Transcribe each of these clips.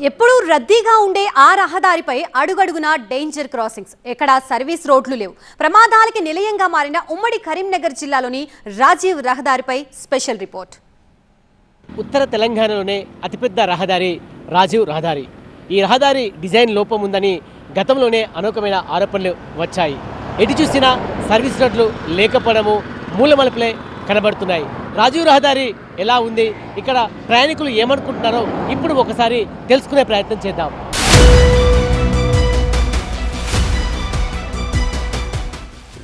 ఎప్పుడూ రద్దీగా ఉండే ఆ రహదారిపై అడుగడుగునా డేంజర్ క్రాసింగ్స్. ఎక్కడ సర్వీస్ రోడ్లు లేవు. ప్రమాదాలకి నిలయంగా మారిన ఉమ్మడి కరీంనగర్ జిల్లాలోని రాజీవ్ రహదారిపై స్పెషల్ రిపోర్ట్. ఉత్తర తెలంగాణలోనే అతిపెద్ద రహదారి రాజీవ్ రహదారి. ఈ రహదారి డిజైన్ లోపం ఉందని గతంలోనే అనేకమైన ఆరోపణలు వచ్చాయి. ఎటు చూసినా సర్వీస్ రోడ్లు లేకపోవడము మూలమలుపులే కనబడుతున్నాయి. రాజీవ్ రహదారి ఎలా ఉంది? ఇక్కడ ప్రయాణికులు ఏమనుకుంటున్నారో ఇప్పుడు ఒకసారి తెలుసుకునే ప్రయత్నం చేద్దాం.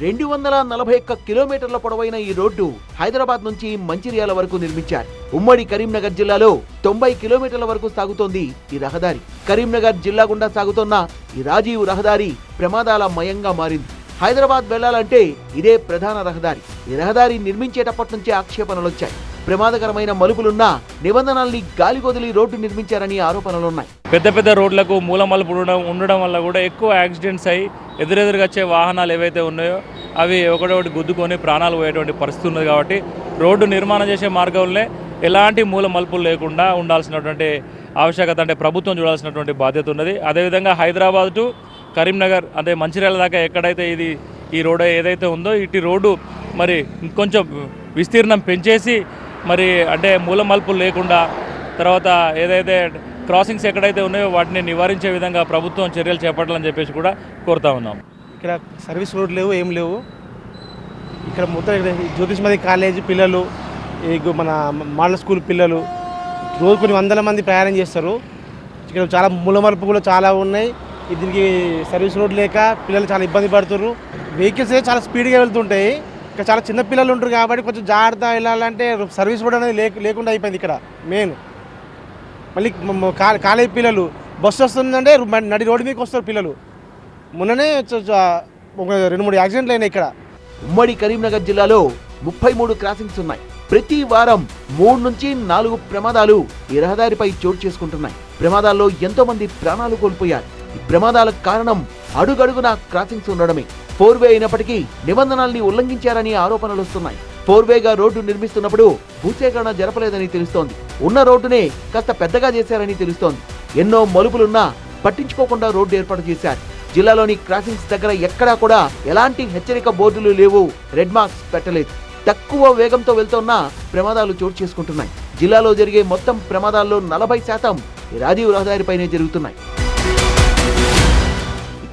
రెండు వందల నలభై ఒక్క కిలోమీటర్ల పొడవైన ఈ రోడ్డు హైదరాబాద్ నుంచి మంచిర్యాల వరకు నిర్మించారు. ఉమ్మడి కరీంనగర్ జిల్లాలో తొంభై కిలోమీటర్ల వరకు సాగుతోంది ఈ రహదారి. కరీంనగర్ జిల్లా గుండా సాగుతోన్న ఈ రాజీవ్ రహదారి ప్రమాదాల మయంగా మారింది. హైదరాబాద్ వెళ్ళాలంటే ఇదే ప్రధాన రహదారి. ఈ రహదారి నిర్మించేటప్పటి నుంచే ఆక్షేపణలు వచ్చాయి ప్రమాదకరమైన మలుపులున్నా నిబంధనల్ని గాలికొదిలి రోడ్డు నిర్మించారని ఆరోపణలున్నాయి. పెద్ద పెద్ద రోడ్లకు మూలమలుపు ఉండడం ఉండడం వల్ల కూడా ఎక్కువ యాక్సిడెంట్స్ అయ్యి ఎదురెదురుగా వచ్చే వాహనాలు ఏవైతే ఉన్నాయో అవి ఒకటొకటి గుద్దుకొని ప్రాణాలు పోయేటువంటి పరిస్థితి ఉన్నది కాబట్టి రోడ్డు నిర్మాణం చేసే మార్గంలో ఎలాంటి మూల మలుపులు లేకుండా ఉండాల్సినటువంటి ఆవశ్యకత అంటే ప్రభుత్వం చూడాల్సినటువంటి బాధ్యత ఉన్నది. అదేవిధంగా హైదరాబాద్ టు కరీంనగర్ అంటే మంచిర్యాల దాకా ఎక్కడైతే ఇది ఈ రోడ్ ఏదైతే ఉందో ఇటు రోడ్డు మరి ఇంకొంచెం విస్తీర్ణం పెంచేసి మరి అంటే మూల మలుపులు లేకుండా తర్వాత ఏదైతే క్రాసింగ్స్ ఎక్కడైతే ఉన్నాయో వాటిని నివారించే విధంగా ప్రభుత్వం చర్యలు చేపట్టాలని చెప్పేసి కూడా కోరుతా ఉన్నాం. ఇక్కడ సర్వీస్ రోడ్ లేవు ఏం లేవు. ఇక్కడ మొత్తం జ్యోతిష్మది జ్యోతిష్మతి కాలేజీ పిల్లలు ఈ మన మోడల్ స్కూల్ పిల్లలు రోజు కొన్ని వందల మంది ప్రయాణం చేస్తారు. ఇక్కడ చాలా మూలమలుపు కూడా చాలా ఉన్నాయి. దీనికి సర్వీస్ రోడ్ లేక పిల్లలు చాలా ఇబ్బంది పడుతున్నారు వెహికల్స్ అయితే చాలా స్పీడ్గా వెళ్తుంటాయి. ఇక్కడ చాలా చిన్న పిల్లలు ఉంటారు కాబట్టి కొంచెం జాగ్రత్త వెళ్ళాలంటే సర్వీస్ రోడ్ అనేది లేకుండా అయిపోయింది ఇక్కడ మెయిన్. మళ్ళీ మ- కా- పిల్లలు బస్సు వస్తుందంటే నడి రోడ్డు మీదకి వస్తారు పిల్లలు. మొన్ననే ఒక రెండు మూడు యాక్సిడెంట్లు అయినాయి ఇక్కడ. ఉమ్మడి కరీంనగర్ జిల్లాలో ముప్పై మూడు క్రాసింగ్స్ ఉన్నాయి. ప్రతి వారం మూడు నుంచి నాలుగు ప్రమాదాలు ఈ రహదారిపై చోటు చేసుకుంటున్నాయి. ప్రమాదాల్లో ఎంతో మంది ప్రాణాలు కోల్పోయారు. ఈ ప్రమాదాలకు కారణం అడుగడుగున క్రాసింగ్స్ ఉండడమే. ఫోర్ వే అయినప్పటికీ నిబంధనల్ని ఉల్లంఘించారని ఆరోపణలు వస్తున్నాయి. ఫోర్ వేగా రోడ్డు నిర్మిస్తున్నప్పుడు భూసేకరణ జరపలేదని తెలుస్తోంది. ఉన్న రోడ్డునే కాస్త పెద్దగా చేశారని తెలుస్తోంది. ఎన్నో మలుపులున్నా పట్టించుకోకుండా రోడ్డు ఏర్పాటు చేశారు. జిల్లాలోని క్రాసింగ్స్ దగ్గర ఎక్కడా కూడా ఎలాంటి హెచ్చరిక బోర్డులు లేవు. రెడ్ మార్క్స్ పెట్టలేదు. తక్కువ వేగంతో వెళ్తున్న ప్రమాదాలు చోటు చేసుకుంటున్నాయి. జిల్లాలో జరిగే మొత్తం ప్రమాదాల్లో నలభై శాతం రాజీవ్ రహదారిపైనే జరుగుతున్నాయి.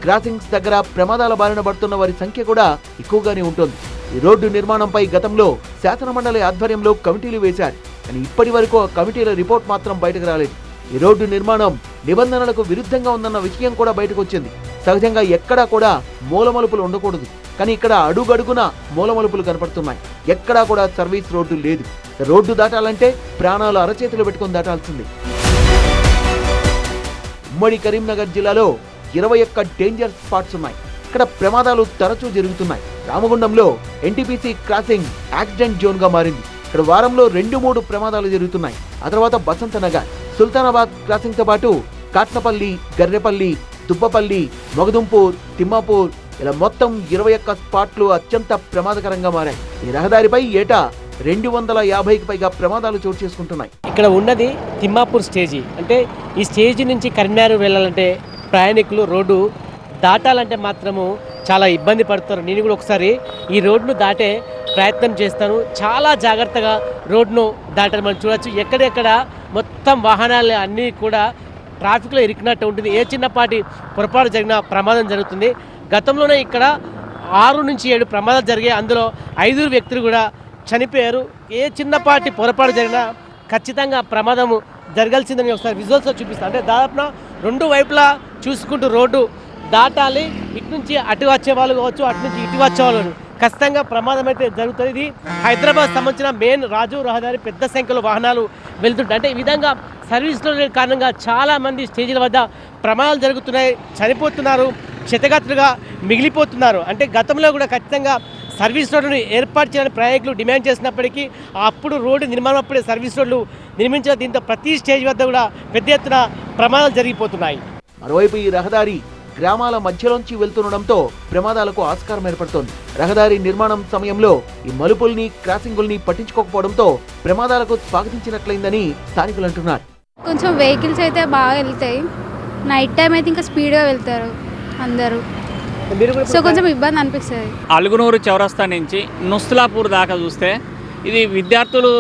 క్రాసింగ్స్ దగ్గర ప్రమాదాల బారిన పడుతున్న వారి సంఖ్య కూడా ఎక్కువగానే ఉంటుంది. ఈ రోడ్డు నిర్మాణంపై గతంలో శాసనమండలి ఆధ్వర్యంలో కమిటీలు వేశారు. కానీ ఇప్పటి వరకు కమిటీల రిపోర్ట్ మాత్రం బయటకు రాలేదు. ఈ రోడ్డు నిర్మాణం నిబంధనలకు విరుద్ధంగా ఉందన్న విషయం కూడా బయటకు వచ్చింది సహజంగా ఎక్కడా కూడా మూలమలుపులు ఉండకూడదు. కానీ ఇక్కడ అడుగడుగున మూలమలుపులు కనపడుతున్నాయి. ఎక్కడా కూడా సర్వీస్ రోడ్డు లేదు. రోడ్డు దాటాలంటే ప్రాణాలు అరచేతులు పెట్టుకొని దాటాల్సింది. ఉమ్మడి కరీంనగర్ జిల్లాలో ఇరవై ఒక్క డేంజర్ స్పాట్స్ ఉన్నాయి. ఇక్కడ ప్రమాదాలు తరచూ జరుగుతున్నాయి. రామగుండంలో ఎన్టీపీసీ క్రాసింగ్ యాక్సిడెంట్ జోన్గా మారింది. ఇక్కడ వారంలో రెండు మూడు ప్రమాదాలు జరుగుతున్నాయి. ఆ తర్వాత బసంత నగర్ సుల్తానాబాద్ క్రాసింగ్తో పాటు కాట్నపల్లి గర్రెపల్లి దుబ్బపల్లి మొగదుంపూర్ తిమ్మాపూర్ ఇలా మొత్తం ఇరవై ఒక్క స్పాట్లు అత్యంత ప్రమాదకరంగా మారాయి. ఈ రహదారిపై ఏటా రెండు వందల యాభైకి పైగా ప్రమాదాలు చోటు చేసుకుంటున్నాయి. ఇక్కడ ఉన్నది తిమ్మాపూర్ స్టేజీ. అంటే ఈ స్టేజీ నుంచి కరీంనగర్ వెళ్ళాలంటే ప్రయాణికులు రోడ్డు దాటాలంటే మాత్రము చాలా ఇబ్బంది పడుతారు. నేను కూడా ఒకసారి ఈ రోడ్ను దాటే ప్రయత్నం చేస్తాను. చాలా జాగ్రత్తగా రోడ్ను దాటడం మనం చూడవచ్చు ఎక్కడెక్కడ మొత్తం వాహనాలు అన్నీ కూడా ట్రాఫిక్లో ఇరికినట్టు ఉంటుంది. ఏ చిన్నపాటి పొరపాటు జరిగిన ప్రమాదం జరుగుతుంది. గతంలోనే ఇక్కడ ఆరు నుంచి ఏడు ప్రమాదాలు జరిగాయి. అందులో ఐదుగురు వ్యక్తులు కూడా చనిపోయారు. ఏ చిన్నపాటి పొరపాటు జరిగినా ఖచ్చితంగా ప్రమాదము జరగాల్సిందని ఒకసారి విజువల్స్లో చూపిస్తాను అంటే దాదాపున రెండు వైపులా చూసుకుంటూ రోడ్డు దాటాలి. ఇటు నుంచి అటు వచ్చే వాళ్ళు కావచ్చు అటు నుంచి ఇటు వచ్చే వాళ్ళు ఖచ్చితంగా ప్రమాదం అయితే జరుగుతుంది. ఇది హైదరాబాద్ సంబంధించిన మెయిన్ రాజు రహదారి పెద్ద సంఖ్యలో వాహనాలు వెళ్తుంటాయి. అంటే ఈ విధంగా సర్వీస్లో లేని కారణంగా చాలామంది స్టేజీల వద్ద ప్రమాదాలు జరుగుతున్నాయి. చనిపోతున్నారు. క్షతగాత్రులుగా మిగిలిపోతున్నారు. అంటే గతంలో కూడా ఖచ్చితంగా సర్వీస్ రోడ్డును ఏర్పాటు చేయాలని ప్రయాణికులు డిమాండ్ చేసినప్పటికీ అప్పుడు రోడ్డు నిర్మాణం అప్పుడే సర్వీస్ రోడ్లు నిర్మించిన దీంతో ప్రతి స్టేజ్ వద్ద కూడా పెద్ద ఎత్తున ప్రమాదాలు జరిగిపోతున్నాయి. మరోవైపు ఈ రహదారి గ్రామాల మధ్యలోంచి వెళ్తుండడంతో ప్రమాదాలకు ఆస్కారం ఏర్పడుతోంది. రహదారి నిర్మాణం సమయంలో ఈ మలుపుల్ని క్రాసింగుల్ని పట్టించుకోకపోవడంతో ప్రమాదాలకు స్వాగతించినట్లయిందని స్థానికులు అంటున్నారు. కొంచెం వెహికల్స్ అయితే బాగా వెళ్తాయి. నైట్ టైం అయితే ఇంకా స్పీడ్గా వెళ్తారు అందరూ. సో కొంచెం ఇబ్బంది అనిపిస్తుంది. అలుగునూరు చౌరస్తా నుంచి నుస్లాపూర్ దాకా చూస్తే ఇది విద్యార్థులు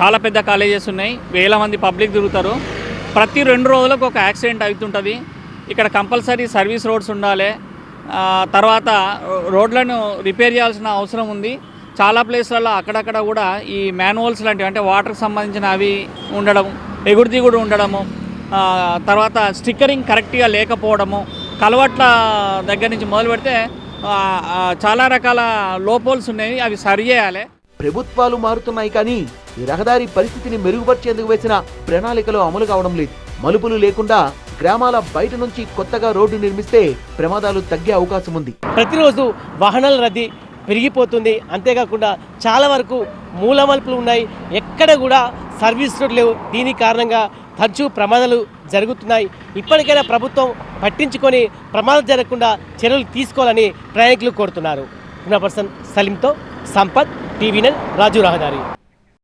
చాలా పెద్ద కాలేజెస్ ఉన్నాయి. వేల మంది పబ్లిక్ తిరుగుతారు. ప్రతి రెండు రోజులకు ఒక యాక్సిడెంట్ అవుతుంటుంది. ఇక్కడ కంపల్సరీ సర్వీస్ రోడ్స్ ఉండాలి. ఆ, తర్వాత రోడ్లను రిపేర్ చేయాల్సిన అవసరం ఉంది. చాలా ప్లేస్లలో అక్కడక్కడ కూడా ఈ మాన్యువల్స్ లాంటివి అంటే వాటర్కి సంబంధించిన అవి ఉండడం ఎగుడు దిగుడు ఉండడము ఆ, తర్వాత స్టిక్కరింగ్ కరెక్ట్గా లేకపోవడము కలవట్ల దగ్గర నుంచి మొదలు పెడితే చాలా రకాల లోపోల్స్ ఉన్నాయి అవి సరి చేయాలి. ప్రభుత్వాలు మారుతున్నాయి కానీ ఈ రహదారి పరిస్థితిని మెరుగుపరిచేందుకు వేసిన ప్రణాళికలు అమలు కావడం లేదు. మలుపులు లేకుండా గ్రామాల బయట నుంచి కొత్తగా రోడ్డు నిర్మిస్తే ప్రమాదాలు తగ్గే అవకాశం ఉంది. ప్రతిరోజు వాహనాల రద్దీ పెరిగిపోతుంది. అంతేకాకుండా చాలా వరకు మూల మలుపులు ఉన్నాయి. ఎక్కడ కూడా సర్వీస్ రోడ్ లేవు. దీని కారణంగా తరచూ ప్రమాదాలు జరుగుతున్నాయి. ఇప్పటికైనా ప్రభుత్వం పట్టించుకొని ప్రమాదం జరగకుండా చర్యలు తీసుకోవాలని ప్రయాణికులు కోరుతున్నారు. పర్సన్ సలీంతో సంపత్ టీవీ నైన్ రాజు రహదారి.